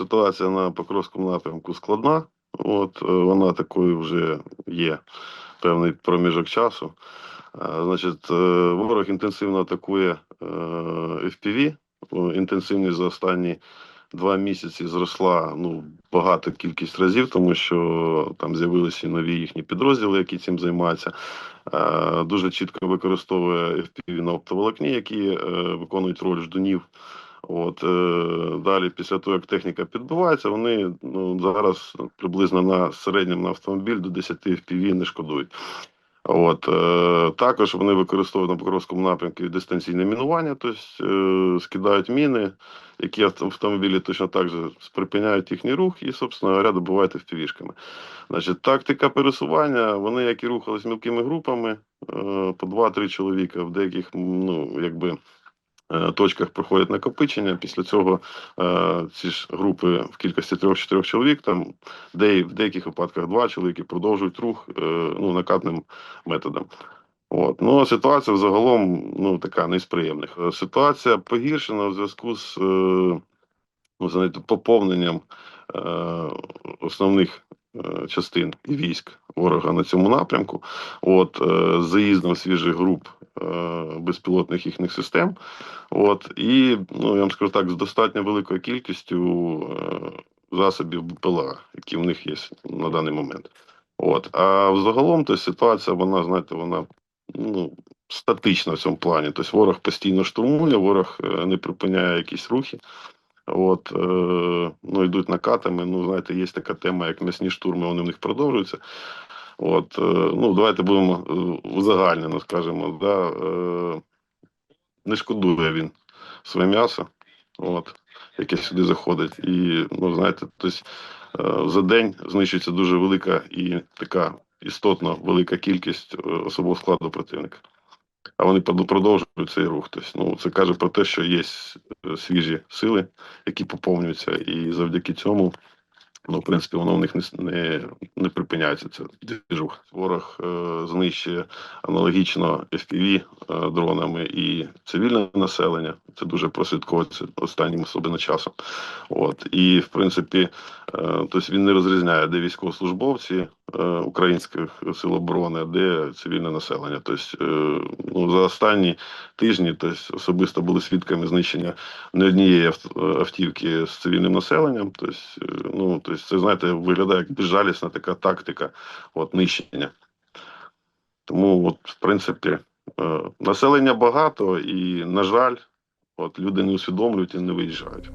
ситуація на Покровському напрямку складна. От, е, вона такою вже є певний проміжок часу. Е, Значить, е, ворог інтенсивно атакує FPV. Інтенсивність за останні два місяці зросла ну, багато кількість разів, тому що там з'явилися нові їхні підрозділи, які цим займаються. Дуже чітко використовує FPV на оптоволокні, які виконують роль ждунів. От е, далі, після того, як техніка підбивається, вони ну, зараз приблизно на середньому на автомобіль до 10 FPV не шкодують. От е, також вони використовують на Покровському напрямку дистанційне мінування, тобто е, скидають міни, які автомобілі точно так же припиняють їхній рух і, собственно говоря, добувають FPV-шками. Значить, тактика пересування, вони як і рухались мілкими групами, по 2-3 чоловіка, в деяких ну, якби, точках проходять накопичення. Після цього е, ці ж групи в кількості 3-4 чоловік, там, де, в деяких випадках два чоловіки продовжують рух е, ну, накатним методом. От. Ну, ситуація взагалом ну, така не з приємних. Е, Ситуація погіршена в зв'язку з е, ну, знаєте, поповненням е, основних е, частин і військ ворога на цьому напрямку. От, е, з заїздом свіжих груп е, безпілотних їхніх систем. От, і, ну, я вам скажу так, з достатньо великою кількістю е, засобів БПЛА, які в них є на даний момент. От. А взагалом то ситуація, вона, знаєте, вона ну, статична в цьому плані. Тобто ворог постійно штурмує, ворог е, не припиняє якісь рухи. От, е, ну, йдуть накатами. Ну, знаєте, є така тема, як м'ясні штурми, вони в них продовжуються. От, е, ну, давайте будемо е, узагальнено, скажемо, да, не шкодує він своє м'ясо, от, яке сюди заходить. І, ну, знаєте, тобто, за день знищується дуже велика і така істотно велика кількість особового складу противника. А вони прод- продовжують цей рух. Тобто, ну, це каже про те, що є е, свіжі сили, які поповнюються, і завдяки цьому, ну, в принципі, воно в них не, не, не припиняється. Це двіжух. Ворог е, знищує аналогічно FPV е, дронами і цивільне населення. Це дуже прослідковується останнім особливо часом. От і в принципі, тобто він не розрізняє, де військовослужбовці е, українських сил оборони, а де цивільне населення. Тобто, е, ну за останні тижні, тобто особисто були свідками знищення не однієї автівки з цивільним населенням. Тобто, е, ну тобто, це знаєте, виглядає як безжалісна така тактика, от нищення. Тому, от, в принципі, е, населення багато, і, на жаль, от люди не усвідомлюють і не виїжджають.